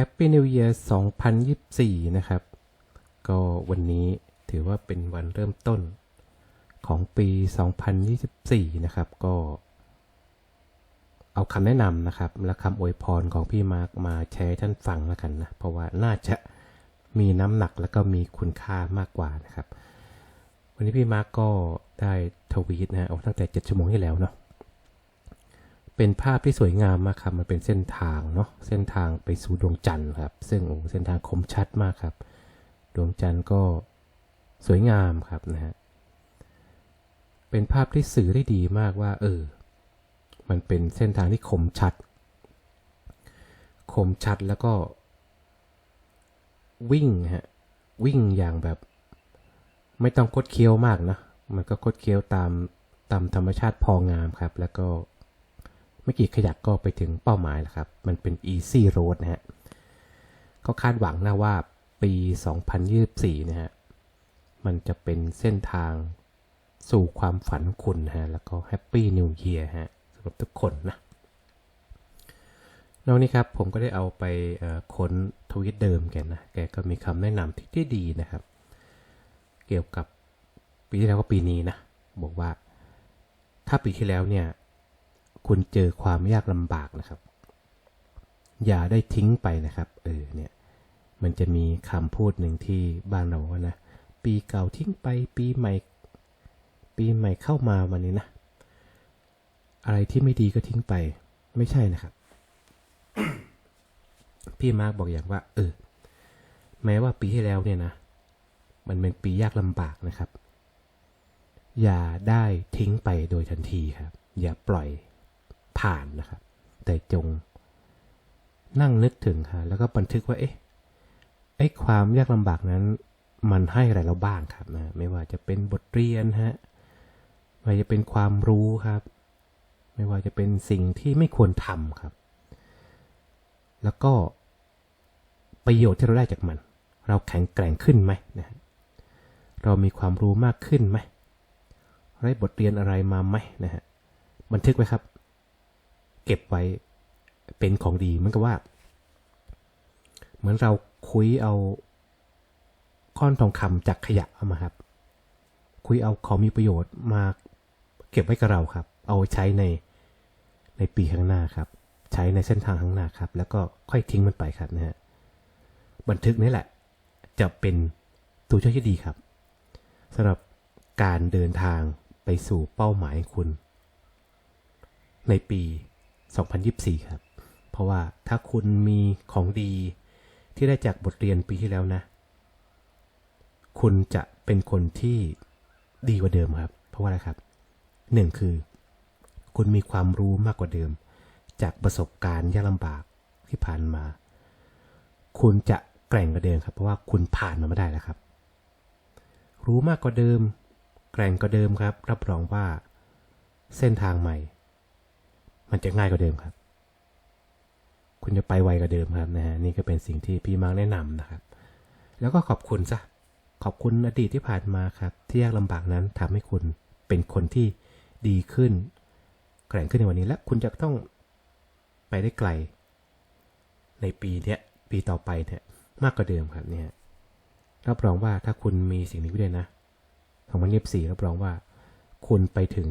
Happy New Year 2024 นะครับ ก็วันนี้ถือว่าเป็นวันเริ่มต้นของปี 2024 นะครับ ก็เอาคำแนะนำนะครับ และคำอวยพรของพี่มาร์กมาแชร์ท่านฟังแล้วกันนะ เพราะว่าน่าจะมีน้ำหนักและก็มีคุณค่ามากกว่านะครับ วันนี้พี่มาร์กก็ได้ทวีตนะฮะเอาตั้งแต่ 7 ชั่วโมงที่แล้วเนาะ เป็นภาพที่สวยงามมากครับ มันเป็นเส้นทางเนาะ เส้นทางไปสู่ดวงจันทร์ครับ ซึ่งโอ้เส้นทางคมชัดมากครับ ดวงจันทร์ก็สวยงามครับนะฮะ เป็นภาพที่สื่อได้ดีมากว่า เออ มันเป็นเส้นทางที่คมชัด คมชัดแล้วก็ วิ่งฮะ วิ่งอย่างแบบ ไม่ต้องคดเคี้ยวมากนะ มันก็คดเคี้ยวตามตามธรรมชาติพองามครับ แล้วก็ ไม่กี่ขยักก็ไปถึงเป้าหมายแล้วครับ มันเป็น easy road นะฮะก็คาดหวังนะว่าปี 2024 นะฮะ มันจะเป็นเส้นทางสู่ความฝันคุณฮะ แล้วก็ Happy New Year ฮะสำหรับทุกคนนะนอกนี้ครับ ผมก็ได้เอาไปค้นทวิตเดิมแกนะ แกก็มีคำแนะนำที่ที่ดีนะครับ เกี่ยวกับปีที่แล้วก็ปีนี้นะ บอกว่าถ้าปีที่แล้วเนี่ย คุณเจอความยากลำบากนะครับ อย่าได้ทิ้งไปนะครับ เออเนี่ยมันจะมีคำพูดหนึ่งที่บ้านเราว่านะปีเก่าทิ้งไปปีใหม่ ปีใหม่เข้ามาวันนี้นะ อะไรที่ไม่ดีก็ทิ้งไป ไม่ใช่นะครับ พี่มาร์กบอกอย่างว่า เออ แม้ว่าปีที่แล้วเนี่ยนะมันเป็นปียากลำบากนะครับ อย่าได้ทิ้งไปโดยทันทีครับ อย่าปล่อย ผ่านนะครับ แต่จงนั่งนึกถึงค่ะแล้วก็บันทึกว่าเอ๊ะไอ้ความยากลำบากนั้น มันให้อะไรเราบ้างครับนะไม่ว่าจะเป็นบทเรียนฮะไม่ว่าจะเป็นความรู้ครับ ไม่ว่าจะเป็นสิ่งที่ไม่ควรทำครับ แล้วก็ประโยชน์ที่เราได้จากมัน เราแข็งแกร่งขึ้นไหมนะฮะเรามีความรู้มากขึ้นไหมได้บทเรียนอะไรมาไหมนะฮะบันทึกไว้ครับ เก็บไว้เป็นของดีเหมือนกับว่า เหมือนเราคุยเอาก้อนทองคำจากขยะเอามาครับ คุยเอาของมีประโยชน์มาเก็บไว้กับเราครับ เอาใช้ในในปีข้างหน้าครับ ใช้ในเส้นทางข้างหน้าครับ แล้วก็ค่อยทิ้งมันไปครับนะฮะบันทึกนี่แหละ จะเป็นตัวช่วยที่ดีครับสำหรับการเดินทางไปสู่เป้าหมายคุณ ในปี 2024 ครับ เพราะว่าถ้าคุณมีของดีที่ได้จากบทเรียนปีที่แล้วนะ คุณจะเป็นคนที่ดีกว่าเดิมครับ เพราะว่าอะไรครับหนึ่งคือ คุณมีความรู้มากกว่าเดิม จากประสบการณ์ยากลำบากที่ผ่านมา คุณจะแกร่งกว่าเดิมครับ เพราะว่าคุณผ่านมาไม่ได้แล้วครับ รู้มากกว่าเดิม แกร่งกว่าเดิมครับ รับรองว่า เส้นทางใหม่ มันจะง่ายกว่าเดิมครับ คุณจะไปไวกว่าเดิมครับนะฮะนี่ก็เป็นสิ่งที่พี่มาร์กแนะนำนะครับ แล้วก็ขอบคุณซะขอบคุณอดีตที่ผ่านมาครับ ที่ยากลำบากนั้นทำให้คุณเป็นคนที่ดีขึ้นแกร่งขึ้นในวันนี้และคุณจะต้องไปได้ไกล ในปีเนี้ยปีต่อไปเนี่ยมากกว่าเดิมครับเนี่ยรับรองว่าถ้าคุณมีสิ่งนี้ไว้ด้วยนะของมันเยียบสี่รับรองว่า คุณไปถึง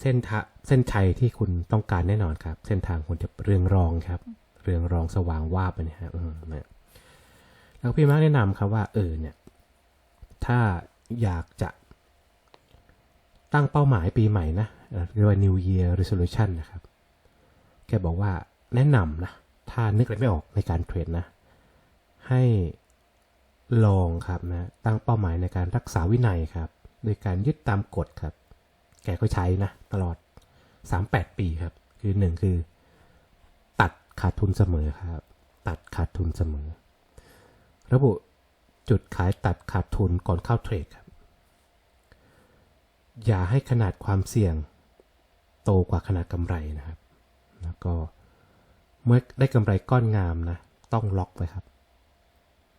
เส้นทาเส้นชัยที่คุณต้องการแน่นอนครับ เส้นทางคุณจะเรืองรองครับ เรืองรองสว่างวาบไปนี่ยฮะแล้วพี่มาร์กแนะนำครับว่าเออเนี่ย ถ้าอยากจะตั้งเป้าหมายปีใหม่นะเอ่อเรียกว่า New Year Resolution นะครับ แกบอกว่าแนะนำนะ ถ้านึกอะไรไม่ออกในการเทรดนะ ให้ลองครับนะ ตั้งเป้าหมายในการรักษาวินัยครับ โดยการยึดตามกฎครับ แกก็ใช้นะตลอด 3-8 ปีครับ คือหนึ่งคือ ตัดขาดทุนเสมอครับ ตัดขาดทุนเสมอ ระบุจุดขายตัดขาดทุนก่อนเข้าเทรดครับ อย่าให้ขนาดความเสี่ยงโตกว่าขนาดกำไรนะครับ แล้วก็เมื่อได้กำไรก้อนงามนะ ต้องล็อกไว้ครับ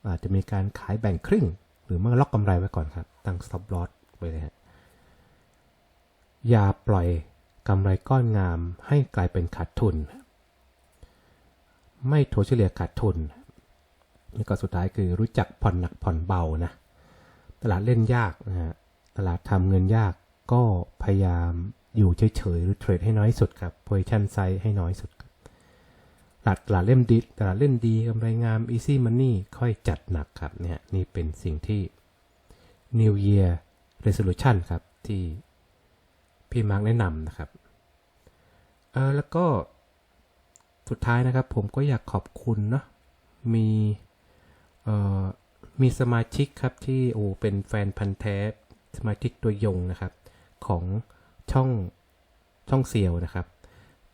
อาจจะมีการขายแบ่งครึ่ง หรือเมื่อล็อกกำไรไว้ก่อนครับ ตั้ง stop loss ไว้เลยฮะ อย่าปล่อยกำไรก้อนงามให้กลายเป็นขาดทุน ไม่ถัวเฉลี่ยขาดทุนแล้วก็สุดท้ายคือรู้จักผ่อนหนักผ่อนเบานะตลาดเล่นยากนะฮะตลาดทำเงินยากก็พยายามอยู่เฉยๆหรือเทรดให้น้อยสุดครับ position size ให้น้อยสุดตลาดตลาดเล่นดีตลาดเล่นดีกำไรงาม easy money ค่อยจัดหนักครับเนี่ยนี่เป็นสิ่งที่ New Year Resolution ครับที่ พี่มาร์กแนะนำนะครับเออแล้วก็สุดท้ายนะครับผมก็อยากขอบคุณเนาะมีเอ่อมีสมาชิกครับที่โอ้เป็นแฟนพันธ์แท้สมาชิกตัวยงนะครับ ของช่องช่องเซียวนะครับ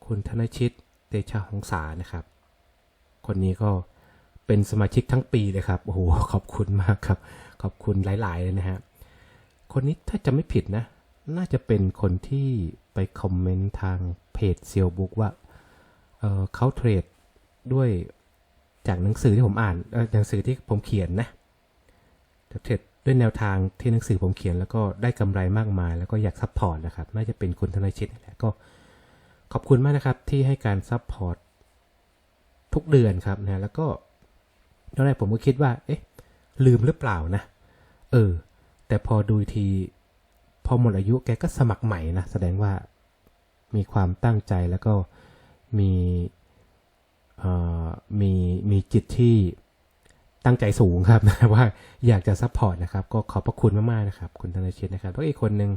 คุณธนชิตเตชะหงษานะครับ คนนี้ก็เป็นสมาชิกทั้งปีเลยครับโอ้โหขอบคุณมากครับ ขอบคุณหลาย ๆ เลยนะฮะคนนี้ถ้าจะไม่ผิดนะ น่าจะเป็นคนที่ไปคอมเมนต์ทางเพจเซียวบุ๊กว่าเเขาเทรดด้วยจากหนังสือที่ผมอ่านหนังสือที่ผมเขียนนะเทรดด้วยแนวทางที่หนังสือผมเขียนแล้วก็ได้กำไรมากมาย แล้วก็อยากซัพพอร์ตนะครับ น่าจะเป็นคุณธนชิตนี่แหละก็ขอบคุณมากนะครับที่ให้การซัพพอร์ตทุกเดือนครับนะแล้วก็ตอนแรกผมก็คิดว่า เอ๊ะ ลืมหรือเปล่านะ เออ แต่พอดูที พอหมดอายุแกก็สมัครใหม่นะแสดงว่ามีความตั้งใจแล้วก็มีมีมีจิตที่ตั้งใจสูงครับนะว่าอยากจะซัพพอร์ตนะครับ ก็ขอบพระคุณมากๆนะครับ คุณธนชิตนะครับแล้วอีกคนหนึ่ง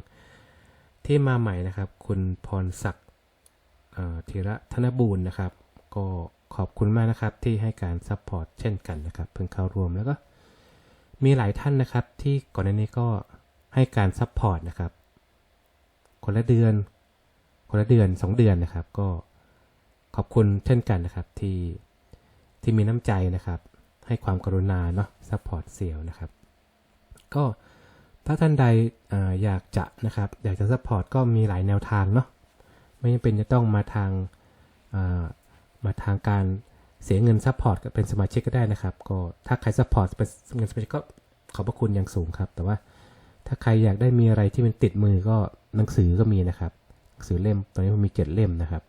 ที่มาใหม่นะครับ คุณพรศักดิ์ธีระธนบูรณ์นะครับ ก็ขอบคุณมากนะครับที่ให้การซัพพอร์ตเช่นกันนะครับ เพิ่งเข้าร่วมแล้วก็มีหลายท่านนะครับ ที่ก่อนหน้านี้ก็ ให้การซัพพอร์ตนะครับ คนละเดือน คนละเดือน 2 เดือนนะครับ ก็ขอบคุณเช่นกันนะครับที่ที่มีน้ำใจนะครับ ให้ความกรุณาเนาะซัพพอร์ตเซียวนะครับ ก็ถ้าท่านใดออยากจะนะครับ อยากจะซัพพอร์ตก็มีหลายแนวทางเนาะไม่จำเป็นจะต้องมาทางมาทางการเสียเงินซัพพอร์ตเป็นสมาชิกก็ได้นะครับ ก็ถ้าใครซัพพอร์ตเป็นเงินสมาชิกก็ขอบพระคุณอย่างสูงครับ แต่ว่า ถ้าใครอยากได้มีอะไรที่มันติดมือก็หนังสือก็มีนะครับหนังสือเล่มตอนนี้ผมมีเจ็ดเล่มนะครับ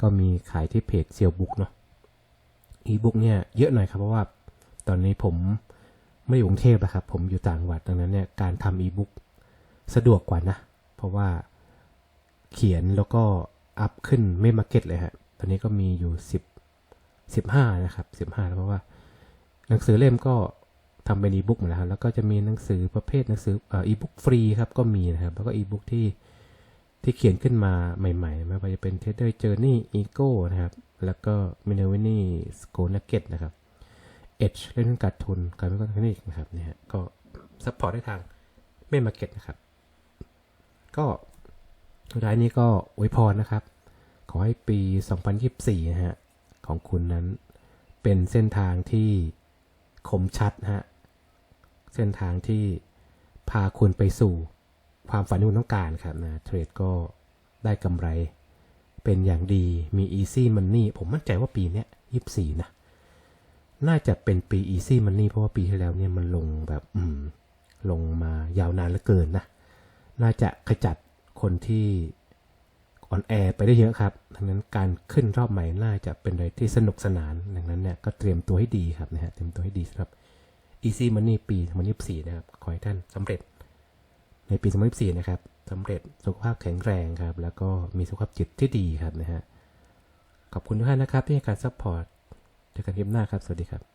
ก็มีขายที่เพจเซียวบุ๊กเนาะอีบุ๊กเนี่ยเยอะหน่อยครับเพราะว่าตอนนี้ผมไม่อยู่กรุงเทพนะครับผมอยู่ต่างจังหวัดดังนั้นเนี่ยการทำอีบุ๊กสะดวกกว่านะ เพราะว่าเขียนแล้วก็อัพขึ้นไม่มาเก็ตเลยฮะตอนนี้ก็มีอยู่ 10 15 นะครับ 15 แล้วเพราะว่า หนังสือเล่มก็ ทำเป็นอีบุ๊กหมดแล้วครับแล้วก็จะมีหนังสือประเภทหนังสืออีบุ๊กฟรีครับก็มีนะครับแล้วก็อีบุ๊กที่ที่เขียนขึ้นมาใหม่ๆไม่ว่าจะเป็น Trader Journey Ego นะครับ แล้วก็ m i n e w i n i s c o n u g g e t นะครับ Edge เรื่องการทุนการวิเคราะห์เทคนิคนะครับเนี่ยก็ซัพพอร์ตได้ทางไม่มาเก็ตนะครับ ก็สุดท้ายนี้ก็อวยพรนะครับ ขอให้ปี 2024 นะฮะ ของคุณนั้นเป็นเส้นทางที่คมชัดฮะ เส้นทางที่พาคุณไปสู่ความฝันที่คุณต้องการครับนะเทรดก็ได้กำไร เป็นอย่างดีมี easy money ผมมั่นใจว่าปีนี้ย24นะ น่าจะเป็นปี easy money เพราะว่าปีที่แล้วเนี่ยมันลงแบบอืมลงมายาวนานเหลือเกินนะ น่าจะขจัดคนที่ออนแอร์ไปได้เยอะครับ ดังนั้นการขึ้นรอบใหม่น่าจะเป็นอะไรที่สนุกสนาน ดังนั้นเนี่ยก็เตรียมตัวให้ดีครับนะฮะ เตรียมตัวให้ดีสำหรับ Easy Money ปี 2024 นะครับ ขอให้ท่านสำเร็จ ในปี 2024 นะครับสำเร็จสุขภาพแข็งแรงครับ แล้วก็มีสุขภาพจิตที่ดีครับนะฮะ ขอบคุณทุกท่านนะครับที่ให้การซัพพอร์ตเจอกันคลิปหน้าครับ สวัสดีครับ